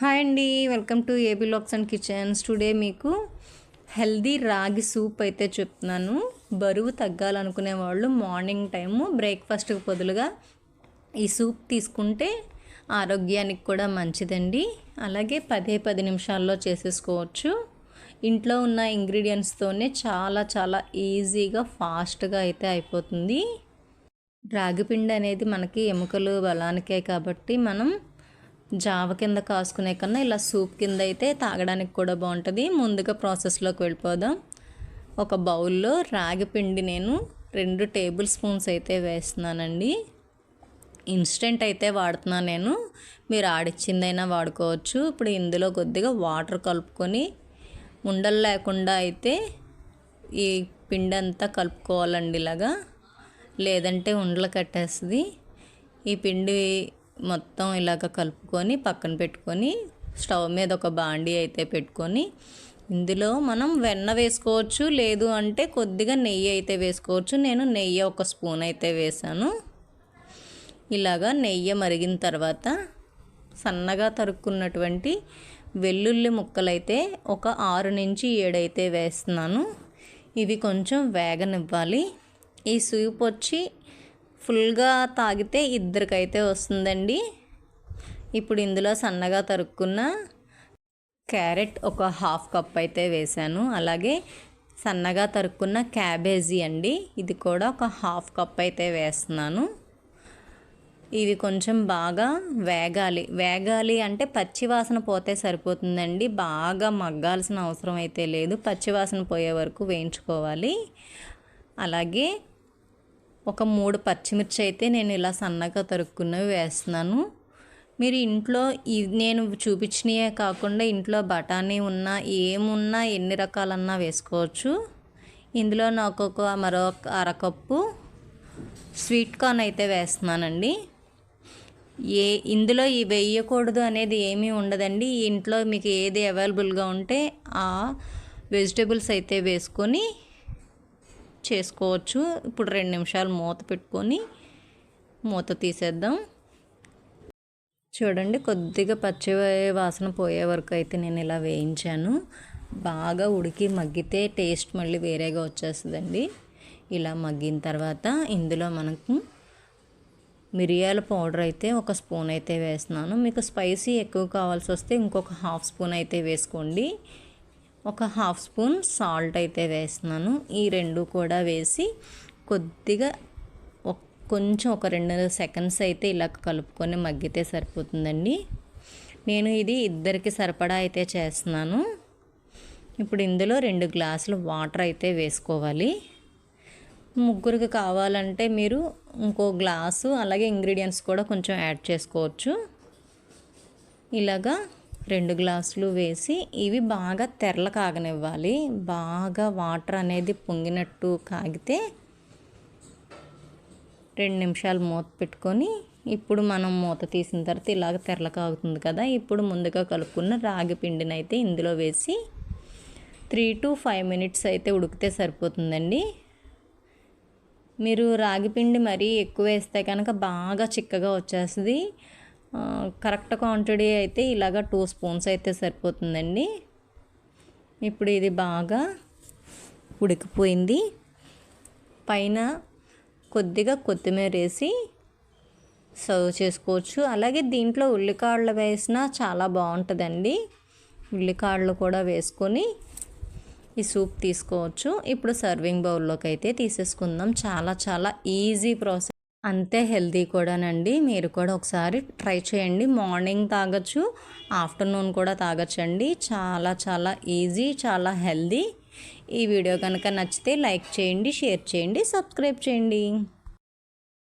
Hi అండి welcome to AB lakhs and kitchens. Today మీకు healthy రాగి సూప్ అయితే చెప్తున్నాను. బరువు తగ్గాలనుకునే వాళ్ళు మార్నింగ్ టైము బ్రేక్ఫాస్ట్కి బదులుగా ఈ సూప్ తీసుకుంటే ఆరోగ్యానికి కూడా మంచిదండి. అలాగే పదే పది నిమిషాల్లో చేసేసుకోవచ్చు. ఇంట్లో ఉన్న ఇంగ్రీడియంట్స్తోనే చాలా చాలా ఈజీగా ఫాస్ట్గా అయితే అయిపోతుంది. రాగిపిండి అనేది మనకి ఎముకలు బలానికే కాబట్టి మనం జావ కింద కాసుకునే కన్నా ఇలా సూప్ కింద అయితే తాగడానికి కూడా బాగుంటుంది. ముందుగా ప్రాసెస్లోకి వెళ్ళిపోదాం. ఒక బౌల్లో రాగి పిండి నేను రెండు టేబుల్ స్పూన్స్ అయితే వేస్తున్నానండి. ఇన్స్టెంట్ అయితే వాడుతున్నాను నేను. మీరు ఆడిచ్చిందైనా వాడుకోవచ్చు. ఇప్పుడు ఇందులో కొద్దిగా వాటర్ కలుపుకొని ఉండలు లేకుండా అయితే ఈ పిండి అంతా కలుపుకోవాలండి ఇలాగా. లేదంటే ఉండలు కట్టేస్తుంది. ఈ పిండి మొత్తం ఇలాగ కలుపుకొని పక్కన పెట్టుకొని స్టవ్ మీద ఒక బాండీ అయితే పెట్టుకొని ఇందులో మనం వెన్న వేసుకోవచ్చు లేదు అంటే కొద్దిగా నెయ్యి అయితే వేసుకోవచ్చు. నేను నెయ్యి ఒక స్పూన్ అయితే వేసాను ఇలాగా నెయ్యి మరిగిన తర్వాత సన్నగా తరుక్కున్నటువంటి వెల్లుల్లి ముక్కలైతే ఒక ఆరు నుంచి ఏడైతే వేస్తున్నాను. ఇవి కొంచెం వేగనివ్వాలి. ఈ సూప్ వచ్చి ఫుల్గా తాగితే ఇద్దరికైతే వస్తుందండి. ఇప్పుడు ఇందులో సన్నగా తరుక్కున్న క్యారెట్ ఒక హాఫ్ కప్ అయితే వేసాను అలాగే సన్నగా తరుక్కున్న క్యాబేజీ అండి ఇది కూడా ఒక హాఫ్ కప్ అయితే వేస్తున్నాను. ఇవి కొంచెం బాగా వేగాలి. వేగాలి అంటే పచ్చివాసన పోతే సరిపోతుందండి. బాగా మగ్గాల్సిన అవసరం అయితే లేదు. పచ్చివాసన పోయే వరకు వేయించుకోవాలి. అలాగే ఒక మూడు పచ్చిమిర్చి అయితే నేను ఇలా సన్నగా తరుక్కున్నవి వేస్తున్నాను. మీరు ఇంట్లో నేను చూపించినవే కాకుండా ఇంట్లో బఠానీ ఉన్నా ఏమున్నా ఎన్ని రకాలన్నా వేసుకోవచ్చు. ఇందులో నాకు ఒక మరొక అరకప్పు స్వీట్ కార్న్ అయితే వేస్తున్నానండి. ఏ ఇందులో ఈ వేయకూడదు అనేది ఏమీ ఉండదండి. ఇంట్లో మీకు ఏది అవైలబుల్గా ఉంటే ఆ వెజిటేబుల్స్ అయితే వేసుకొని చేసుకోవచ్చు. ఇప్పుడు రెండు నిమిషాలు మూత పెట్టుకొని మూత తీసేద్దాం. చూడండి కొద్దిగా పచ్చి వాసన పోయే వరకు అయితే నేను ఇలా వేయించాను. బాగా ఉడికి మగ్గితే టేస్ట్ మళ్ళీ వేరేగా వచ్చేస్తుందండి. ఇలా మగ్గిన తర్వాత ఇందులో మనకు మిరియాల పౌడర్ అయితే ఒక స్పూన్ అయితే వేస్తున్నాను. మీకు స్పైసీ ఎక్కువ కావాల్సి వస్తే ఇంకొక హాఫ్ స్పూన్ అయితే వేసుకోండి. ఒక హాఫ్ స్పూన్ సాల్ట్ అయితే వేస్తున్నాను. ఈ రెండు కూడా వేసి కొద్దిగా కొంచెం ఒక రెండు సెకండ్స్ అయితే ఇలా కలుపుకొని మగ్గితే సరిపోతుందండి. నేను ఇది ఇద్దరికి సరిపడా అయితే చేస్తున్నాను. ఇప్పుడు ఇందులో రెండు గ్లాసులు వాటర్ అయితే వేసుకోవాలి. ముగ్గురికి కావాలంటే మీరు ఇంకో గ్లాసు అలాగే ఇంగ్రీడియంట్స్ కూడా కొంచెం యాడ్ చేసుకోవచ్చు. ఇలాగా రెండు గ్లాసులు వేసి ఇవి బాగా తెరలు కాగనివ్వాలి. బాగా వాటర్ అనేది పొంగినట్టు కాగితే రెండు నిమిషాలు మూత పెట్టుకొని ఇప్పుడు మనం మూత తీసిన తర్వాత ఇలాగ తెరల కాగుతుంది కదా ఇప్పుడు ముందుగా కలుపుకున్న రాగి పిండిని అయితే ఇందులో వేసి త్రీ టు ఫైవ్ మినిట్స్ అయితే ఉడికితే సరిపోతుందండి. మీరు రాగి పిండి మరీ ఎక్కువ వేస్తే కనుక బాగా చిక్కగా వచ్చేస్తుంది. కరెక్ట్ క్వాంటిటీ అయితే ఇలాగ టూ స్పూన్స్ అయితే సరిపోతుందండి. ఇప్పుడు ఇది బాగా ఉడికిపోయింది. పైన కొద్దిగా కొత్తిమీర వేసి సర్వ్ చేసుకోవచ్చు. అలాగే దీంట్లో ఉల్లికాడలు వేసినా చాలా బాగుంటుందండి. ఉల్లికాడలు కూడా వేసుకొని ఈ సూప్ తీసుకోవచ్చు. ఇప్పుడు సర్వింగ్ బౌల్లోకి అయితే తీసేసుకుందాం. చాలా చాలా ఈజీ ప్రాసెస్. అంతే హెల్తీ కూడానండి. మీరు కూడా ఒకసారి ట్రై చేయండి. మార్నింగ్ తాగొచ్చు ఆఫ్టర్నూన్ కూడా తాగొచ్చండి. చాలా చాలా ఈజీ చాలా హెల్దీ. ఈ వీడియో కనుక నచ్చితే లైక్ చేయండి షేర్ చేయండి సబ్స్క్రైబ్ చేయండి.